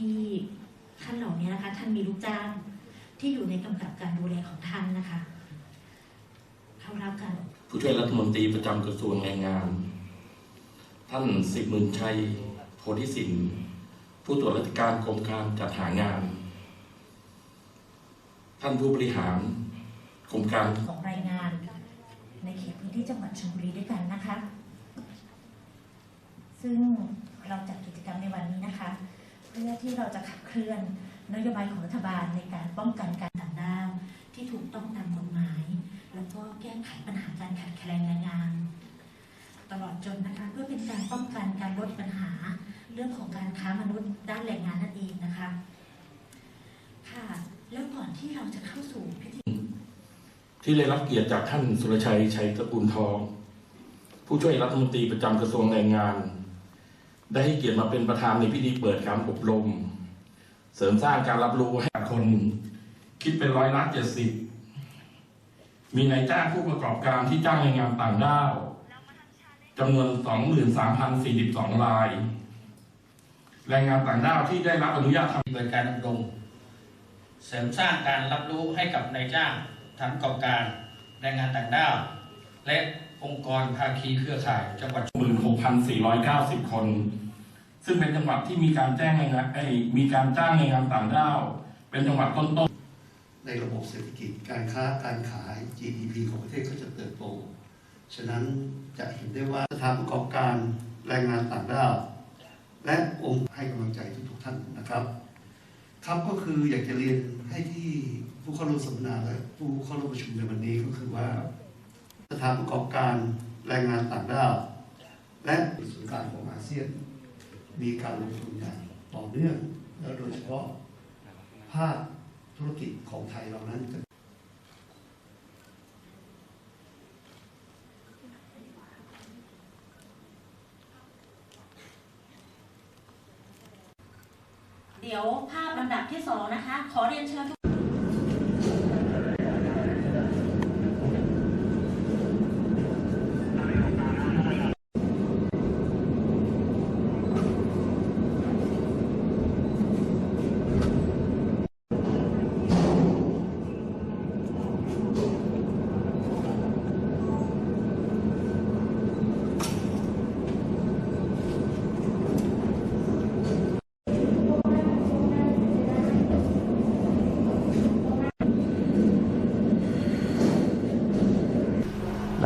ที่ท่านเหล่านี้นะคะท่านมีลูกจ้างที่อยู่ในกำกับการดูแลของท่านนะคะ เข้ารับการผู้ช่วยรัฐมนตรีประจำกระทรวงแรงงาน ท่านสิบหมื่นชัยโพธิสินผู้ตรวจราชการกรมการจัดหางาน ท่านผู้บริหารกรมการของรายงาน ในเขตพื้นที่จังหวัดชลบุรีด้วยกันนะคะ ซึ่งเราจัดกิจกรรมในวันนี้นะคะเพื่อที่เราจะขับเคลื่อนนโยบายของรัฐบาลในการป้องกันการต่างด้าวที่ถูกต้องตามกฎหมาย แล้วก็แก้ไขปัญหาการขาดแคลนแรงงาน ตลอดจนนะคะเพื่อเป็นการป้องกันการลดปัญหาเรื่องของการค้ามนุษย์ด้านแรงงานนั่นเองนะคะค่ะแล้วก่อนที่เราจะเข้าสู่พิธีที่ได้รับเกียรติจากท่านสุรชัยชัยตระกูลทอง ผู้ช่วยรัฐมนตรีประจำกระทรวงแรงงาน ได้ให้เกียรติมาเป็นประธานในพิธีเปิดการอบรม เสริมสร้างการรับรู้ให้คน คิดเป็นร้อยละเจ็ดสิบมีนายจ้างผู้ประกอบการที่จ้างแรงงานต่างด้าวจำนวน 23,042 ราย แรงงานต่างด้าวที่ได้รับอนุญาตทำเปิดการอบรมเสริมสร้างการรับรู้ให้กับนายจ้างฐานประกอบการแรงงานต่างด้าว และ องค์กรภาคีเครือข่ายจังหวัด16,490 คน ซึ่งเป็นจังหวัดที่มีการแจ้งงานมีการจ้างแรงงานต่างด้าว เป็นจังหวัดต้นๆ ในระบบเศรษฐกิจการค้าการขาย GDP ของประเทศก็จะเติบโต ฉะนั้นจะเห็นได้ว่าสถานประกอบการแรงงานต่างด้าว และองค์ให้กำลังใจทุกๆท่านนะครับครับก็คืออยากจะเรียนให้ที่ผู้เข้าร่วมสัมมนาและผู้เข้าร่วมประชุมในวันนี้ก็คือว่า ถานประกอบการแรงงานต่างด้าวและศูนย์กลางของอาเซียน มีการลงทุนอย่างต่อเนื่องและโดยเฉพาะภาคธุรกิจของไทยเรานั้นเดี๋ยวภาพลำดับที่สองนะคะ ขอเรียนเชิญ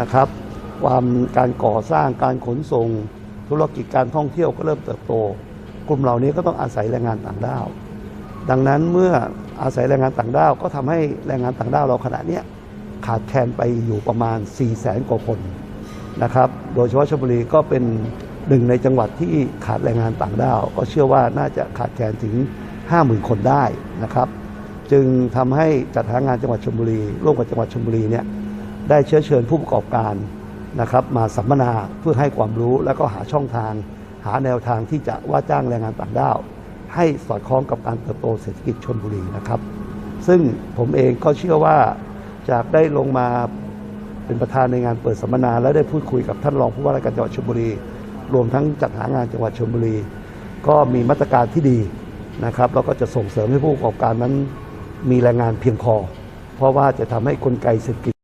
นะครับ ความการก่อสร้างการขนส่ง ธุรกิจการท่องเที่ยวก็เริ่มเติบโต กลุ่มเหล่านี้ก็ต้องอาศัยแรงงานต่างด้าว ดังนั้นเมื่ออาศัยแรงงานต่างด้าวก็ทำให้แรงงานต่างด้าวเราขณะนี้ขาดแคลนไปอยู่ประมาณ 4 0 0แสนกว่าคนนะครับ โดยเฉพาะชลบุรีก็เป็นหนึ่งในจังหวัดที่ขาดแรงงานต่างด้าว ก็เชื่อว่าน่าจะขาดแคลนถึง 50,000 คนได้นะครับ จึงทำให้จัดหางานจังหวัดชลบุรีร่วมกับจังหวัดชลบุรีเนี่ย ได้เชื้อเชิญผู้ประกอบการนะครับมาสัมมนาเพื่อให้ความรู้แล้วก็หาช่องทาง หาแนวทางที่จะว่าจ้างแรงงานต่างด้าว ให้สอดคล้องกับการเติบโตเศรษฐกิจชนบุรีนะครับ ซึ่งผมเองก็เชื่อว่าจากได้ลงมาเป็นประธานในงานเปิดสัมมนา และได้พูดคุยกับท่านรองผู้ว่าราชการจังหวัดชลบุรี รวมทั้งจัดหางานจังหวัดชลบุรี ก็มีมาตรการที่ดีนะครับแล้วก็จะส่งเสริมให้ผู้ประกอบการนั้น มีแรงงานเพียงพอ เพราะว่าจะทำให้กลไกเศรษฐกิจ